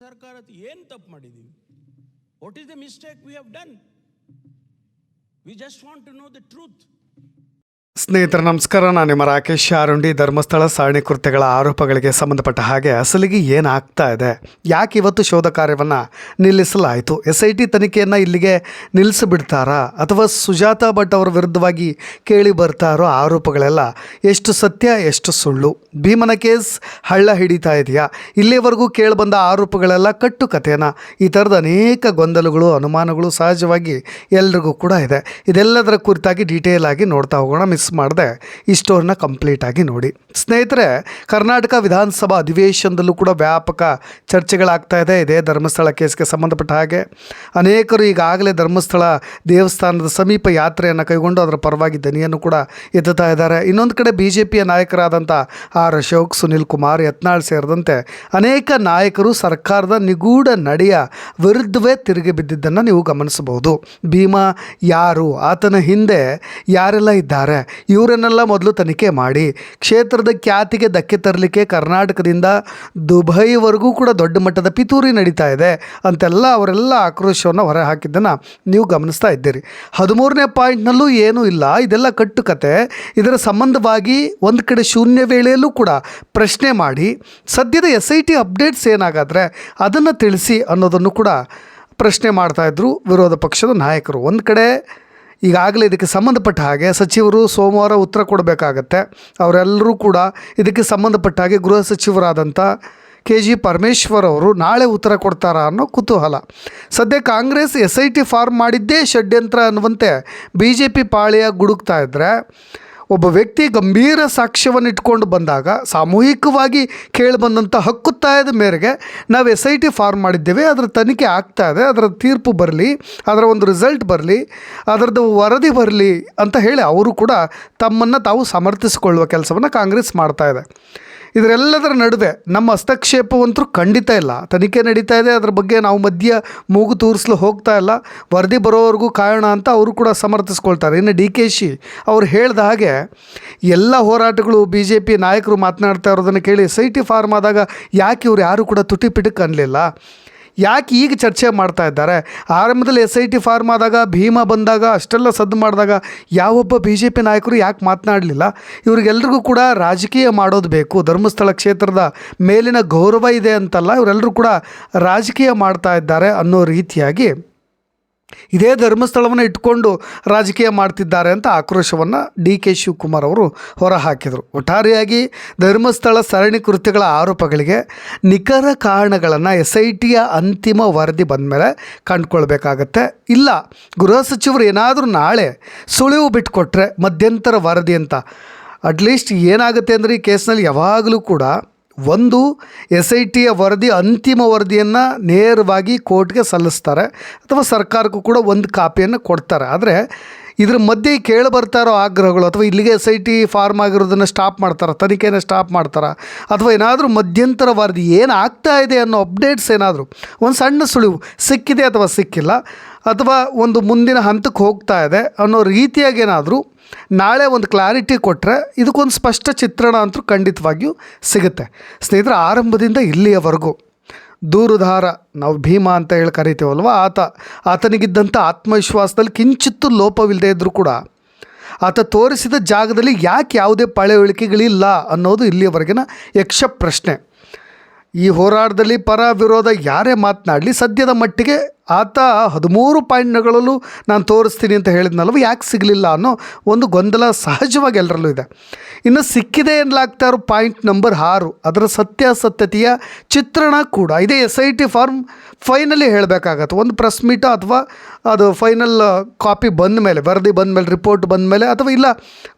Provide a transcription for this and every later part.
ಸರ್ಕಾರ ಏನು ತಪ್ಪು ಮಾಡಿದ್ದೀವಿ what is the mistake we have done we just want to know the truth ಸ್ನೇಹಿತರ, ನಮಸ್ಕಾರ. ನಾನು ನಿಮ್ಮ ರಾಕೇಶ್ ಶಾರುಂಡಿ ಧರ್ಮಸ್ಥಳ ಸರಣಿ ಕೃತ್ಯಗಳ ಆರೋಪಗಳಿಗೆ ಸಂಬಂಧಪಟ್ಟ ಹಾಗೆ ಅಸಲಿಗೆ ಏನಾಗ್ತಾ ಇದೆ? ಯಾಕೆ ಇವತ್ತು ಶೋಧ ಕಾರ್ಯವನ್ನು ನಿಲ್ಲಿಸಲಾಯಿತು? ಎಸ್ ಐ ಟಿ ತನಿಖೆಯನ್ನು ಇಲ್ಲಿಗೆ ನಿಲ್ಲಿಸಿಬಿಡ್ತಾರಾ? ಅಥವಾ ಸುಜಾತಾ ಭಟ್ ಅವರ ವಿರುದ್ಧವಾಗಿ ಕೇಳಿ ಬರ್ತಾ ಇರೋ ಆರೋಪಗಳೆಲ್ಲ ಎಷ್ಟು ಸತ್ಯ, ಎಷ್ಟು ಸುಳ್ಳು? ಭೀಮನ ಕೇಸ್ ಹಳ್ಳ ಹಿಡಿತಾ ಇದೆಯಾ? ಇಲ್ಲಿಯವರೆಗೂ ಕೇಳಿಬಂದ ಆರೋಪಗಳೆಲ್ಲ ಕಟ್ಟು ಕಥೆನ ಈ ಥರದ ಅನೇಕ ಗೊಂದಲಗಳು, ಅನುಮಾನಗಳು ಸಹಜವಾಗಿ ಎಲ್ರಿಗೂ ಕೂಡ ಇದೆ. ಇದೆಲ್ಲದರ ಕುರಿತಾಗಿ ಡೀಟೇಲ್ ಆಗಿ ನೋಡ್ತಾ ಹೋಗೋಣ. ಮಿಸ್ ಮಾಡದೆ ಈ ಸ್ಟೋರ್ನ ಕಂಪ್ಲೀಟಾಗಿ ನೋಡಿ. ಸ್ನೇಹಿತರೆ, ಕರ್ನಾಟಕ ವಿಧಾನಸಭಾ ಅಧಿವೇಶನದಲ್ಲೂ ಕೂಡ ವ್ಯಾಪಕ ಚರ್ಚೆಗಳಾಗ್ತಾ ಇದೆ. ಇದೇ ಧರ್ಮಸ್ಥಳ ಕೇಸ್ಗೆ ಸಂಬಂಧಪಟ್ಟ ಹಾಗೆ. ಅನೇಕರು ಈಗಾಗಲೇ ಧರ್ಮಸ್ಥಳ ದೇವಸ್ಥಾನದ ಸಮೀಪ ಯಾತ್ರೆಯನ್ನು ಕೈಗೊಂಡು ಅದರ ಪರವಾಗಿ ದನಿಯನ್ನು ಕೂಡ ಎತ್ತುತ್ತಾ ಇದ್ದಾರೆ. ಇನ್ನೊಂದು ಕಡೆ ಬಿ ಜೆ ಪಿಯ ನಾಯಕರಾದಂಥ ಆರ್ ಅಶೋಕ್, ಸುನಿಲ್ ಕುಮಾರ್, ಯತ್ನಾಳ್ ಸೇರಿದಂತೆ ಅನೇಕ ನಾಯಕರು ಸರ್ಕಾರದ ನಿಗೂಢ ನಡೆಯ ವಿರುದ್ಧವೇ ತಿರುಗಿ ಬಿದ್ದಿದ್ದನ್ನು ನೀವು ಗಮನಿಸಬಹುದು. ಭೀಮಾ ಯಾರು? ಆತನ ಹಿಂದೆ ಯಾರೆಲ್ಲ ಇದ್ದಾರೆ? ಇವರನ್ನೆಲ್ಲ ಮೊದಲು ತನಿಖೆ ಮಾಡಿ. ಕ್ಷೇತ್ರದ ಖ್ಯಾತಿಗೆ ಧಕ್ಕೆ ತರಲಿಕ್ಕೆ ಕರ್ನಾಟಕದಿಂದ ದುಬೈವರೆಗೂ ಕೂಡ ದೊಡ್ಡ ಮಟ್ಟದ ಪಿತೂರಿ ನಡೀತಾ ಇದೆ. ಅಂತೆಲ್ಲ ಅವರೆಲ್ಲ ಆಕ್ರೋಶವನ್ನು ಹೊರ ಹಾಕಿದ್ದನ್ನು ನೀವು ಗಮನಿಸ್ತಾ ಇದ್ದೀರಿ. ಹದಿಮೂರನೇ ಪಾಯಿಂಟ್ನಲ್ಲೂ ಏನೂ ಇಲ್ಲ. ಇದೆಲ್ಲ ಕಟ್ಟುಕತೆ. ಇದರ ಸಂಬಂಧವಾಗಿ ಒಂದು ಕಡೆ ಶೂನ್ಯ ವೇಳೆಯಲ್ಲೂ ಕೂಡ ಪ್ರಶ್ನೆ ಮಾಡಿ. ಸದ್ಯದ ಎಸ್ ಐ ಟಿ ಅಪ್ಡೇಟ್ಸ್ ಏನಾಗಾದರೆ ಅದನ್ನು ತಿಳಿಸಿ ಅನ್ನೋದನ್ನು ಕೂಡ ಪ್ರಶ್ನೆ ಮಾಡ್ತಾಯಿದ್ರು ವಿರೋಧ ಪಕ್ಷದ ನಾಯಕರು. ಒಂದು ಕಡೆ ಈಗಾಗಲೇ ಇದಕ್ಕೆ ಸಂಬಂಧಪಟ್ಟ ಹಾಗೆ ಸಚಿವರು ಸೋಮವಾರ ಉತ್ತರ ಕೊಡಬೇಕಾಗತ್ತೆ. ಅವರೆಲ್ಲರೂ ಕೂಡ ಇದಕ್ಕೆ ಸಂಬಂಧಪಟ್ಟ ಹಾಗೆ ಗೃಹ ಸಚಿವರಾದಂಥ ಕೆ ಜಿ ಪರಮೇಶ್ವರ್ ಅವರು ನಾಳೆ ಉತ್ತರ ಕೊಡ್ತಾರಾ ಅನ್ನೋ ಕುತೂಹಲ. ಸದ್ಯ Congress S I T form ಮಾಡಿದ್ದೇ ಷಡ್ಯಂತ್ರ ಅನ್ನುವಂತೆ ಬಿ ಜೆ ಪಿ ಪಾಳ್ಯ ಗುಡುಕ್ತಾ ಇದ್ದರೆ ಒಬ್ಬ ವ್ಯಕ್ತಿ ಗಂಭೀರ ಸಾಕ್ಷ್ಯವನ್ನು ಇಟ್ಕೊಂಡು ಬಂದಾಗ ಸಾಮೂಹಿಕವಾಗಿ ಕೇಳಿಬಂದಂಥ ಹಕ್ಕುತ್ತಾಯದ ಮೇರೆಗೆ ನಾವು ಎಸ್ ಐ ಟಿ ಫಾರ್ಮ್ ಮಾಡಿದ್ದೇವೆ, ಅದರ ತನಿಖೆ ಆಗ್ತಾ ಇದೆ, ಅದರ ತೀರ್ಪು ಬರಲಿ, ಅದರ ಒಂದು ರಿಸಲ್ಟ್ ಬರಲಿ, ಅದರದ್ದು ವರದಿ ಬರಲಿ ಅಂತ ಹೇಳಿ ಅವರು ಕೂಡ ತಮ್ಮನ್ನು ತಾವು ಸಮರ್ಥಿಸಿಕೊಳ್ಳುವ ಕೆಲಸವನ್ನು ಕಾಂಗ್ರೆಸ್ ಮಾಡ್ತಾ ಇದೆ. ಇದರೆಲ್ಲದರ ನಡುವೆ ನಮ್ಮ ಹಸ್ತಕ್ಷೇಪವಂತ್ರು ಖಂಡಿತ ಇಲ್ಲ. ತನಿಖೆ ನಡೀತಾ ಇದೆ, ಅದ್ರ ಬಗ್ಗೆ ನಾವು ಮಧ್ಯ ಮೂಗು ತೂರಿಸಲು ಹೋಗ್ತಾ ಇಲ್ಲ. ವರದಿ ಬರೋವರೆಗೂ ಕಾಯೋಣ ಅಂತ ಅವರು ಕೂಡ ಸಮರ್ಥಿಸ್ಕೊಳ್ತಾರೆ. ಇನ್ನು ಡಿ ಕೆ ಶಿ ಅವ್ರು ಹೇಳಿದ ಹಾಗೆ ಎಲ್ಲ ಹೋರಾಟಗಳು ಬಿ ಜೆ ಪಿ ನಾಯಕರು ಮಾತನಾಡ್ತಾ ಇರೋದನ್ನು ಕೇಳಿ ಸೈಟಿ ಫಾರ್ಮ್ ಆದಾಗ ಯಾಕೆ ಇವ್ರು ಯಾರು ಕೂಡ ತುಟಿ ಪಿಟಕ್ ಅನ್ನಲಿಲ್ಲ ಯಾಕೆ ಈಗ ಚರ್ಚೆ ಮಾಡ್ತಾ ಇದ್ದಾರೆ? ಆರಂಭದಲ್ಲಿ ಎಸ್ ಐ ಟಿ ಫಾರ್ಮ್ ಆದಾಗ, ಭೀಮ ಬಂದಾಗ, ಅಷ್ಟೆಲ್ಲ ಸದ್ದು ಮಾಡಿದಾಗ ಯಾವೊಬ್ಬ ಬಿ ಜೆ ಪಿ ನಾಯಕರು ಯಾಕೆ ಮಾತನಾಡಲಿಲ್ಲ? ಇವ್ರಿಗೆಲ್ರಿಗೂ ಕೂಡ ರಾಜಕೀಯ ಮಾಡೋದು ಬೇಕು. ಧರ್ಮಸ್ಥಳ ಕ್ಷೇತ್ರದ ಮೇಲಿನ ಗೌರವ ಇದೆ ಅಂತಲ್ಲ ಇವರೆಲ್ಲರೂ ಕೂಡ ರಾಜಕೀಯ ಮಾಡ್ತಾ ಇದ್ದಾರೆ ಅನ್ನೋ ರೀತಿಯಾಗಿ. ಇದೇ ಧರ್ಮಸ್ಥಳವನ್ನು ಇಟ್ಕೊಂಡು ರಾಜಕೀಯ ಮಾಡ್ತಿದ್ದಾರೆ ಅಂತ ಆಕ್ರೋಶವನ್ನು ಡಿ ಕೆ ಶಿವಕುಮಾರ್ ಅವರು ಹೊರಹಾಕಿದರು. ಒಟ್ಟಾರೆಯಾಗಿ ಧರ್ಮಸ್ಥಳ ಸರಣಿ ಕೃತ್ಯಗಳ ಆರೋಪಗಳಿಗೆ ನಿಖರ ಕಾರಣಗಳನ್ನು ಎಸ್ ಐ ಟಿಯ ಅಂತಿಮ ವರದಿ ಬಂದ ಮೇಲೆ ಕಂಡುಕೊಳ್ಬೇಕಾಗತ್ತೆ. ಇಲ್ಲ, ಗೃಹ ಸಚಿವರು ಏನಾದರೂ ನಾಳೆ ಸುಳಿವು ಬಿಟ್ಟುಕೊಟ್ರೆ ಮಧ್ಯಂತರ ವರದಿ ಅಂತ. ಅಟ್ಲೀಸ್ಟ್ ಏನಾಗುತ್ತೆ ಅಂದರೆ ಈ ಕೇಸ್ನಲ್ಲಿ ಯಾವಾಗಲೂ ಕೂಡ ಒಂದು ಎಸ್ ಐ ಟಿಯ ವರದಿ, ಅಂತಿಮ ವರದಿಯನ್ನು ನೇರವಾಗಿ ಕೋರ್ಟ್ಗೆ ಸಲ್ಲಿಸ್ತಾರೆ. ಅಥವಾ ಸರ್ಕಾರಕ್ಕೂ ಕೂಡ ಒಂದು ಕಾಪಿಯನ್ನು ಕೊಡ್ತಾರೆ. ಆದರೆ ಇದ್ರ ಮಧ್ಯೆ ಕೇಳಿ ಬರ್ತಾ ಇರೋ ಆಗ್ರಹಗಳು, ಅಥವಾ ಇಲ್ಲಿಗೆ ಎಸ್ ಐ ಟಿ ಫಾರ್ಮ್ ಆಗಿರೋದನ್ನು ಸ್ಟಾಪ್ ಮಾಡ್ತಾರೆ, ತನಿಖೆಯನ್ನು ಸ್ಟಾಪ್ ಮಾಡ್ತಾರೆ, ಅಥವಾ ಏನಾದರೂ ಮಧ್ಯಂತರ ವರದಿ ಏನು ಆಗ್ತಾ ಇದೆ ಅನ್ನೋ ಅಪ್ಡೇಟ್ಸ್ ಏನಾದರೂ, ಒಂದು ಸಣ್ಣ ಸುಳಿವು ಸಿಕ್ಕಿದೆ ಅಥವಾ ಸಿಕ್ಕಿಲ್ಲ, ಅಥವಾ ಒಂದು ಮುಂದಿನ ಹಂತಕ್ಕೆ ಹೋಗ್ತಾ ಇದೆ ಅನ್ನೋ ರೀತಿಯಾಗಿ ಏನಾದರೂ ನಾಳೆ ಒಂದು ಕ್ಲಾರಿಟಿ ಕೊಟ್ಟರೆ ಇದಕ್ಕೊಂದು ಸ್ಪಷ್ಟ ಚಿತ್ರಣ ಅಂತೂ ಖಂಡಿತವಾಗಿಯೂ ಸಿಗುತ್ತೆ. ಸ್ನೇಹಿತರೆ, ಆರಂಭದಿಂದ ಇಲ್ಲಿಯವರೆಗೂ ದೂರುಧಾರ ನಾವು ಭೀಮ ಅಂತ ಹೇಳಿ ಕರಿತೀವಲ್ವ? ಆತ, ಆತನಿಗಿದ್ದಂಥ ಆತ್ಮವಿಶ್ವಾಸದಲ್ಲಿ ಕಿಂಚಿತ್ತೂ ಲೋಪವಿಲ್ಲದೆ ಇದ್ದರೂ ಕೂಡ ಆತ ತೋರಿಸಿದ ಜಾಗದಲ್ಲಿ ಯಾಕೆ ಯಾವುದೇ ಪಳೆಯುಳಿಕೆಗಳಿಲ್ಲ ಅನ್ನೋದು ಇಲ್ಲಿಯವರೆಗಿನ ಯಕ್ಷ ಪ್ರಶ್ನೆ. ಈ ಹೋರಾಟದಲ್ಲಿ ಪರ ವಿರೋಧ ಯಾರೇ ಮಾತನಾಡಲಿ, ಸದ್ಯದ ಮಟ್ಟಿಗೆ ಆತ ಹದಿಮೂರು ಪಾಯಿಂಟ್ಗಳಲ್ಲೂ ನಾನು ತೋರಿಸ್ತೀನಿ ಅಂತ ಹೇಳಿದ್ನಲ್ವ ಯಾಕೆ ಸಿಗಲಿಲ್ಲ ಅನ್ನೋ ಒಂದು ಗೊಂದಲ ಸಹಜವಾಗಿ ಎಲ್ಲರಲ್ಲೂ ಇದೆ. ಇನ್ನು ಸಿಕ್ಕಿದೆ ಎನ್ನಲಾಗ್ತಾ ಇರೋ ಪಾಯಿಂಟ್ ನಂಬರ್ ಆರು, ಅದರ ಸತ್ಯಾಸತ್ಯತೆಯ ಚಿತ್ರಣ ಕೂಡ. ಇದೇ S I T form finally ಹೇಳಬೇಕಾಗತ್ತೆ. ಒಂದು ಪ್ರೆಸ್ ಮೀಟ ಅಥವಾ ಅದು ಫೈನಲ್ ಕಾಪಿ ಬಂದ ಮೇಲೆ, ವರದಿ ಬಂದ ಮೇಲೆ, ರಿಪೋರ್ಟ್ ಬಂದ ಮೇಲೆ, ಅಥವಾ ಇಲ್ಲ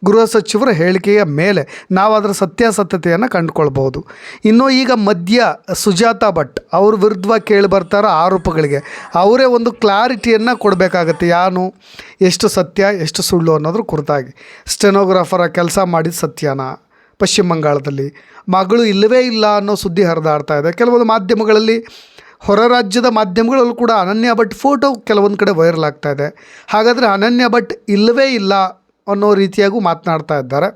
ಗೃಹ ಸಚಿವರ ಹೇಳಿಕೆಯ ಮೇಲೆ ನಾವು ಅದರ ಸತ್ಯಾಸತ್ಯತೆಯನ್ನು ಕಂಡುಕೊಳ್ಬೋದು ಇನ್ನು ಈಗ ಮಧ್ಯ ಸುಜಾತಾ ಭಟ್, ಅವ್ರ ವಿರುದ್ಧವಾಗಿ ಕೇಳಿ ಬರ್ತಾರೋ ಆರೋಪಗಳಿಗೆ ಅವರೇ ಒಂದು ಕ್ಲಾರಿಟಿಯನ್ನು ಕೊಡಬೇಕಾಗತ್ತೆ. ಯಾನು? ಎಷ್ಟು ಸತ್ಯ, ಎಷ್ಟು ಸುಳ್ಳು ಅನ್ನೋದ್ರ ಕುರಿತಾಗಿ. ಸ್ಟೆನೋಗ್ರಾಫರ ಕೆಲಸ ಮಾಡಿದ ಸತ್ಯನ ಪಶ್ಚಿಮ ಬಂಗಾಳದಲ್ಲಿ. ಮಗಳು ಇಲ್ಲವೇ ಇಲ್ಲ ಅನ್ನೋ ಸುದ್ದಿ ಹರಿದಾಡ್ತಾ ಇದೆ. ಕೆಲವೊಂದು ಮಾಧ್ಯಮಗಳಲ್ಲಿ, ಹೊರ ರಾಜ್ಯದ ಮಾಧ್ಯಮಗಳಲ್ಲೂ ಕೂಡ ಅನನ್ಯ ಭಟ್ ಫೋಟೋ ಕೆಲವೊಂದು ಕಡೆ ವೈರಲ್ ಆಗ್ತಾ ಇದೆ. ಹಾಗಾದರೆ ಅನನ್ಯ ಭಟ್ ಇಲ್ಲವೇ ಇಲ್ಲ ಅನ್ನೋ ರೀತಿಯಾಗೂ ಮಾತನಾಡ್ತಾ ಇದ್ದಾರೆ.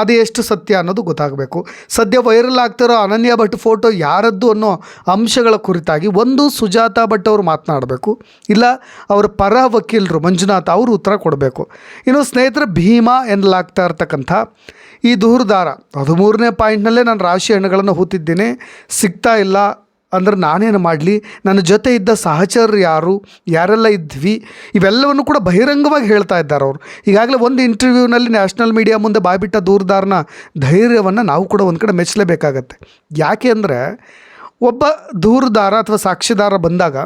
ಅದು ಎಷ್ಟು ಸತ್ಯ ಅನ್ನೋದು ಗೊತ್ತಾಗಬೇಕು. ಸದ್ಯ ವೈರಲ್ ಆಗ್ತಿರೋ ಅನನ್ಯ ಭಟ್ ಫೋಟೋ ಯಾರದ್ದು ಅನ್ನೋ ಅಂಶಗಳ ಕುರಿತಾಗಿ ಒಂದು ಸುಜಾತ ಭಟ್ ಅವರು ಮಾತನಾಡಬೇಕು. ಇಲ್ಲ, ಅವರ ಪರ ವಕೀಲರು ಮಂಜುನಾಥ ಅವರು ಉತ್ತರ ಕೊಡಬೇಕು. ಇನ್ನು ಸ್ನೇಹಿತರ, ಭೀಮಾ ಎನ್ನಲಾಗ್ತಾ ಇರ್ತಕ್ಕಂಥ ಈ ದೂರದಾರ ಹದಿಮೂರನೇ ಪಾಯಿಂಟ್ನಲ್ಲೇ ನಾನು ರಾಶಿ ಹಣ್ಣುಗಳನ್ನು ಹೂತಿದ್ದೀನಿ, ಸಿಗ್ತಾ ಇಲ್ಲ ಅಂದ್ರೆ ನಾನೇನು ಮಾಡಲಿ? ನನ್ನ ಜೊತೆ ಇದ್ದ ಸಹಚರರು ಯಾರು? ಯಾರೆಲ್ಲ ಇದ್ವಿ? ಇವೆಲ್ಲವನ್ನು ಕೂಡ ಬಹಿರಂಗವಾಗಿ ಹೇಳ್ತಾ ಇದ್ದಾರೆ ಅವರು. ಈಗಾಗಲೇ ಒಂದು ಇಂಟರ್ವ್ಯೂನಲ್ಲಿ ನ್ಯಾಷನಲ್ ಮೀಡಿಯಾ ಮುಂದೆ ಬಾಯ್ಬಿಟ್ಟ ದೂರದಾರನ ಧೈರ್ಯವನ್ನು ನಾವು ಕೂಡ ಒಂದು ಕಡೆ ಮೆಚ್ಚಲೇಬೇಕಾಗತ್ತೆ. ಯಾಕೆ ಅಂದರೆ ಒಬ್ಬ ದೂರದಾರ ಅಥವಾ ಸಾಕ್ಷಿದಾರ ಬಂದಾಗ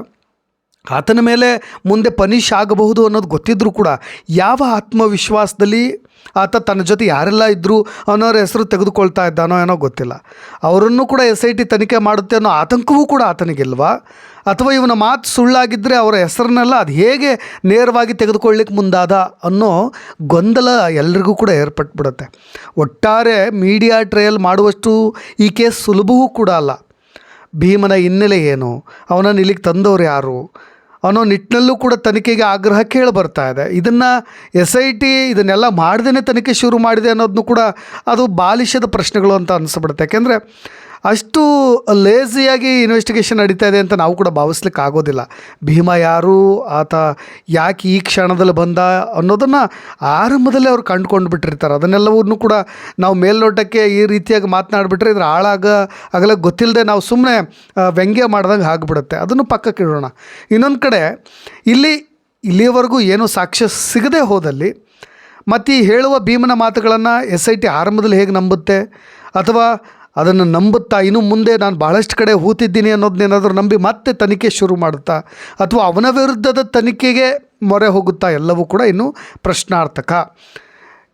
ಆತನ ಮೇಲೆ ಮುಂದೆ ಪನಿಷ್ ಆಗಬಹುದು ಅನ್ನೋದು ಗೊತ್ತಿದ್ದರೂ ಕೂಡ ಯಾವ ಆತ್ಮವಿಶ್ವಾಸದಲ್ಲಿ ಆತ ತನ್ನ ಜೊತೆ ಯಾರೆಲ್ಲ ಇದ್ದರು ಅನ್ನೋರ ಹೆಸರು ತೆಗೆದುಕೊಳ್ತಾ ಇದ್ದಾನೋ ಏನೋ ಗೊತ್ತಿಲ್ಲ. ಅವರನ್ನು ಕೂಡ ಎಸ್ ಐ ಟಿ ತನಿಖೆ ಮಾಡುತ್ತೆ ಅನ್ನೋ ಆತಂಕವೂ ಕೂಡ ಆತನಿಗಿಲ್ವಾ? ಅಥವಾ ಇವನ ಮಾತು ಸುಳ್ಳಾಗಿದ್ದರೆ ಅವರ ಹೆಸರನ್ನೆಲ್ಲ ಅದು ಹೇಗೆ ನೇರವಾಗಿ ತೆಗೆದುಕೊಳ್ಳಿಕ್ಕೆ ಮುಂದಾದ ಅನ್ನೋ ಗೊಂದಲ ಎಲ್ರಿಗೂ ಕೂಡ ಏರ್ಪಟ್ಬಿಡುತ್ತೆ. ಒಟ್ಟಾರೆ ಮೀಡಿಯಾ ಟ್ರಯಲ್ ಮಾಡುವಷ್ಟು ಈ ಕೇಸ್ ಸುಲಭವೂ ಕೂಡ ಅಲ್ಲ. ಭೀಮನ ಹಿನ್ನೆಲೆ ಏನು? ಅವನನ್ನು ಇಲ್ಲಿಗೆ ತಂದವರು ಯಾರು? ಅನ್ನೋ ನಿಟ್ಟಿನಲ್ಲೂ ಕೂಡ ತನಿಖೆಗೆ ಆಗ್ರಹ ಕೇಳಿ ಬರ್ತಾ ಇದೆ. ಇದನ್ನು ಎಸ್ ಐ ಟಿ ಇದನ್ನೆಲ್ಲ ಮಾಡ್ದೇ ತನಿಖೆ ಶುರು ಮಾಡಿದೆ ಅನ್ನೋದನ್ನು ಕೂಡ ಅದು ಬಾಲಿಶದ ಪ್ರಶ್ನೆಗಳು ಅಂತ ಅನಿಸ್ಬಿಡುತ್ತೆ. ಯಾಕೆಂದರೆ ಅಷ್ಟು ಲೇಸಿಯಾಗಿ ಇನ್ವೆಸ್ಟಿಗೇಷನ್ ನಡೀತಾ ಇದೆ ಅಂತ ನಾವು ಕೂಡ ಭಾವಿಸ್ಲಿಕ್ಕೆ ಆಗೋದಿಲ್ಲ. ಭೀಮ ಯಾರು? ಆತ ಯಾಕೆ ಈ ಕ್ಷಣದಲ್ಲಿ ಬಂದ ಅನ್ನೋದನ್ನು ಆರಂಭದಲ್ಲೇ ಅವ್ರು ಕಂಡುಕೊಂಡು ಬಿಟ್ಟಿರ್ತಾರೆ. ಅದನ್ನೆಲ್ಲವನ್ನೂ ಕೂಡ ನಾವು ಮೇಲ್ನೋಟಕ್ಕೆ ಈ ರೀತಿಯಾಗಿ ಮಾತನಾಡಿಬಿಟ್ರೆ ಇದ್ರ ಹಾಳಾಗ ಆಗಲ ಗೊತ್ತಿಲ್ಲದೆ ನಾವು ಸುಮ್ಮನೆ ವ್ಯಂಗ್ಯ ಮಾಡ್ದಂಗೆ ಆಗಿಬಿಡುತ್ತೆ. ಅದನ್ನು ಪಕ್ಕಕ್ಕೆ ಇಡೋಣ. ಇನ್ನೊಂದು ಕಡೆ ಇಲ್ಲಿ ಇಲ್ಲಿಯವರೆಗೂ ಏನೂ ಸಾಕ್ಷ್ಯ ಸಿಗದೆ ಹೋದಲ್ಲಿ ಮತ್ತು ಈ ಹೇಳುವ ಭೀಮನ ಮಾತುಗಳನ್ನು ಎಸ್ ಐ ಟಿ ಆರಂಭದಲ್ಲಿ ಹೇಗೆ ನಂಬುತ್ತೆ? ಅಥವಾ ಅದನ್ನು ನಂಬುತ್ತಾ ಇನ್ನು ಮುಂದೆ ನಾನು ಭಾಳಷ್ಟು ಕಡೆ ಹೂತಿದ್ದೀನಿ ಅನ್ನೋದನ್ನೇನಾದರೂ ನಂಬಿ ಮತ್ತೆ ತನಿಖೆ ಶುರು ಮಾಡುತ್ತಾ? ಅಥವಾ ಅವನ ವಿರುದ್ಧದ ತನಿಖೆಗೆ ಮೊರೆ ಹೋಗುತ್ತಾ? ಎಲ್ಲವೂ ಕೂಡ ಇನ್ನು ಪ್ರಶ್ನಾರ್ಥಕ.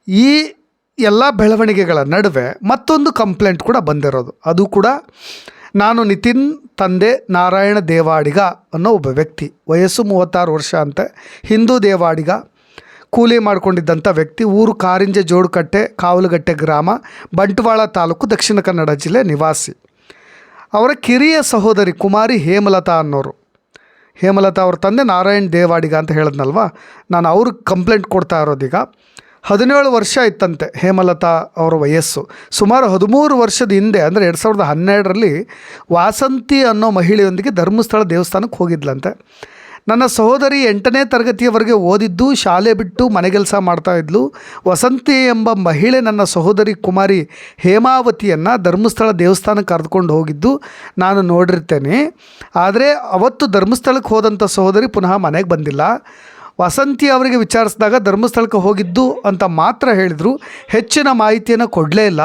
ಈ ಎಲ್ಲ ಬೆಳವಣಿಗೆಗಳ ನಡುವೆ ಮತ್ತೊಂದು ಕಂಪ್ಲೇಂಟ್ ಕೂಡ ಬಂದಿರೋದು. ಅದು ಕೂಡ ನಾನು ನಿತಿನ್ ತಂದೆ ನಾರಾಯಣ ದೇವಾಡಿಗ ಅನ್ನೋ ಒಬ್ಬ ವ್ಯಕ್ತಿ. ವಯಸ್ಸು ಮೂವತ್ತಾರು ವರ್ಷ ಅಂತೆ. ಹಿಂದೂ ದೇವಾಡಿಗ. ಕೂಲಿ ಮಾಡಿಕೊಂಡಿದ್ದಂಥ ವ್ಯಕ್ತಿ ಊರು ಕಾರಿಂಜೆ ಜೋಡುಕಟ್ಟೆ, ಕಾವಲುಗಟ್ಟೆ ಗ್ರಾಮ, ಬಂಟ್ವಾಳ ತಾಲೂಕು ದಕ್ಷಿಣ ಕನ್ನಡ ಜಿಲ್ಲೆ ನಿವಾಸಿ. ಅವರ ಕಿರಿಯ ಸಹೋದರಿ ಕುಮಾರಿ ಹೇಮಲತಾ ಅನ್ನೋರು. ಹೇಮಲತಾ ಅವ್ರ ತಂದೆ ನಾರಾಯಣ್ ದೇವಾಡಿಗ ಅಂತ ಹೇಳಿದ್ನಲ್ವ? ನಾನು ಅವ್ರಿಗೆ ಕಂಪ್ಲೇಂಟ್ ಕೊಡ್ತಾ ಇರೋದೀಗ. ಹದಿನೇಳು ವರ್ಷ ಇತ್ತಂತೆ ಹೇಮಲತಾ ಅವರ ವಯಸ್ಸು. ಸುಮಾರು ಹದಿಮೂರು ವರ್ಷದ ಹಿಂದೆ, ಅಂದರೆ ಎರಡು ಸಾವಿರದ ಹನ್ನೆರಡರಲ್ಲಿ ವಾಸಂತಿ ಅನ್ನೋ ಮಹಿಳೆಯೊಂದಿಗೆ ಧರ್ಮಸ್ಥಳ ದೇವಸ್ಥಾನಕ್ಕೆ ಹೋಗಿದ್ಲಂತೆ. ನನ್ನ ಸಹೋದರಿ ಎಂಟನೇ ತರಗತಿಯವರೆಗೆ ಓದಿದ್ದು, ಶಾಲೆ ಬಿಟ್ಟು ಮನೆಗೆಲಸ ಮಾಡ್ತಾಯಿದ್ಲು ವಸಂತಿ ಎಂಬ ಮಹಿಳೆ ನನ್ನ ಸಹೋದರಿ ಕುಮಾರಿ ಹೇಮಾವತಿಯನ್ನು ಧರ್ಮಸ್ಥಳ ದೇವಸ್ಥಾನಕ್ಕೆ ಕರೆದುಕೊಂಡು ಹೋಗಿದ್ದು, ನಾನು ನೋಡಿರ್ತೇನೆ. ಆದರೆ ಅವತ್ತು ಧರ್ಮಸ್ಥಳಕ್ಕೆ ಹೋದಂಥ ಸಹೋದರಿ ಪುನಃ ಮನೆಗೆ ಬಂದಿಲ್ಲ. ವಸಂತಿ ಅವರಿಗೆ ವಿಚಾರಿಸಿದಾಗ ಧರ್ಮಸ್ಥಳಕ್ಕೆ ಹೋಗಿದ್ದು ಅಂತ ಮಾತ್ರ ಹೇಳಿದರು. ಹೆಚ್ಚಿನ ಮಾಹಿತಿಯನ್ನು ಕೊಡಲೇ ಇಲ್ಲ.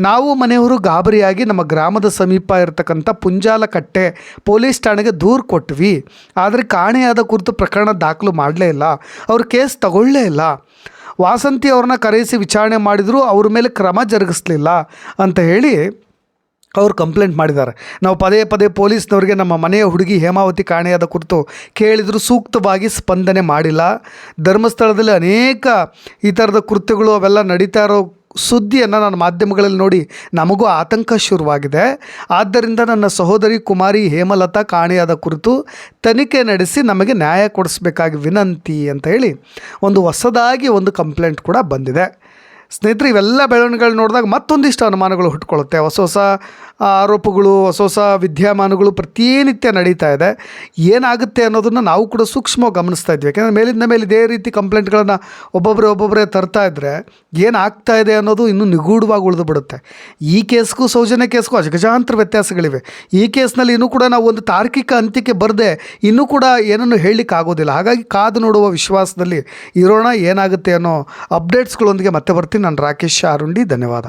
ನಾವು ಮನೆಯವರು ಗಾಬರಿಯಾಗಿ ನಮ್ಮ ಗ್ರಾಮದ ಸಮೀಪ ಇರತಕ್ಕಂಥ ಪುಂಜಾಲ ಕಟ್ಟೆ ಪೊಲೀಸ್ ಠಾಣೆಗೆ ದೂರು ಕೊಟ್ವಿ. ಆದರೆ ಕಾಣೆಯಾದ ಕುರಿತು ಪ್ರಕರಣ ದಾಖಲು ಮಾಡಲೇ ಇಲ್ಲ. ಅವ್ರ ಕೇಸ್ ತಗೊಳ್ಳೇ ಇಲ್ಲ. ವಾಸಂತಿ ಅವ್ರನ್ನ ಕರೆಯಿಸಿ ವಿಚಾರಣೆ ಮಾಡಿದರೂ, ಅವ್ರ ಮೇಲೆ ಕ್ರಮ ಜರುಗಿಸ್ಲಿಲ್ಲ ಅಂತ ಹೇಳಿ ಅವರು ಕಂಪ್ಲೇಂಟ್ ಮಾಡಿದ್ದಾರೆ. ನಾವು ಪದೇ ಪದೇ ಪೊಲೀಸ್ನವ್ರಿಗೆ ನಮ್ಮ ಮನೆಯ ಹುಡುಗಿ ಹೇಮಾವತಿ ಕಾಣೆಯಾದ ಕುರಿತು ಕೇಳಿದರೂ, ಸೂಕ್ತವಾಗಿ ಸ್ಪಂದನೆ ಮಾಡಿಲ್ಲ. ಧರ್ಮಸ್ಥಳದಲ್ಲಿ ಅನೇಕ ಈ ಥರದ ಕೃತ್ಯಗಳು ಅವೆಲ್ಲ ನಡೀತಾ ಇರೋ ಸುದ್ದಿಯನ್ನು ನಾನು ಮಾಧ್ಯಮಗಳಲ್ಲಿ ನೋಡಿ ನಮಗೂ ಆತಂಕ ಶುರುವಾಗಿದೆ. ಆದ್ದರಿಂದ ನನ್ನ ಸಹೋದರಿ ಕುಮಾರಿ ಹೇಮಲತಾ ಕಾಣೆಯಾದ ಕುರಿತು ತನಿಖೆ ನಡೆಸಿ ನಮಗೆ ನ್ಯಾಯ ಕೊಡಿಸ್ಬೇಕಾಗಿ ವಿನಂತಿ ಅಂತ ಹೇಳಿ ಒಂದು ಹೊಸದಾಗಿ ಒಂದು ಕಂಪ್ಲೇಂಟ್ ಕೂಡ ಬಂದಿದೆ. ಸ್ನೇಹಿತರೆ, ಇವೆಲ್ಲ ಬೆಳವಣಿಗೆಗಳು ನೋಡಿದಾಗ ಮತ್ತೊಂದಿಷ್ಟು ಅನುಮಾನಗಳು ಹುಟ್ಕೊಳ್ಳುತ್ತೆ. ಹೊಸ ಹೊಸ ಆರೋಪಗಳು, ಹೊಸ ಹೊಸ ವಿದ್ಯಮಾನಗಳು ಪ್ರತಿನಿತ್ಯ ನಡೀತಾ ಇದೆ. ಏನಾಗುತ್ತೆ ಅನ್ನೋದನ್ನು ನಾವು ಕೂಡ ಸೂಕ್ಷ್ಮವಾಗಿ ಗಮನಿಸ್ತಾ ಇದ್ವಿ. ಯಾಕೆಂದರೆ ಮೇಲಿಂದ ಮೇಲೆ ಇದೇ ರೀತಿ ಕಂಪ್ಲೇಂಟ್ಗಳನ್ನು ಒಬ್ಬೊಬ್ಬರೇ ಒಬ್ಬೊಬ್ಬರೇ ತರ್ತಾ ಇದ್ದರೆ ಏನಾಗ್ತಾ ಇದೆ ಅನ್ನೋದು ಇನ್ನೂ ನಿಗೂಢವಾಗಿ ಉಳಿದುಬಿಡುತ್ತೆ. ಈ ಕೇಸ್ಗೂ ಸೌಜನ್ಯ ಕೇಸ್ಗೂ ಅಜಗಜಾಂತರ ವ್ಯತ್ಯಾಸಗಳಿವೆ. ಈ ಕೇಸ್ನಲ್ಲಿ ಇನ್ನೂ ಕೂಡ ನಾವು ಒಂದು ತಾರ್ಕಿಕ ಅಂತ್ಯಕ್ಕೆ ಬರದೆ ಇನ್ನೂ ಕೂಡ ಏನನ್ನು ಹೇಳಲಿಕ್ಕೆ ಆಗೋದಿಲ್ಲ. ಹಾಗಾಗಿ ಕಾದು ನೋಡುವ ವಿಶ್ವಾಸದಲ್ಲಿ ಇರೋಣ ಏನಾಗುತ್ತೆ ಅನ್ನೋ ಅಪ್ಡೇಟ್ಸ್ಗಳೊಂದಿಗೆ ಮತ್ತೆ ಬರ್ತೀನಿ. ನಾನು ರಾಕೇಶ್ ಆರುಂಡಿ ಧನ್ಯವಾದ.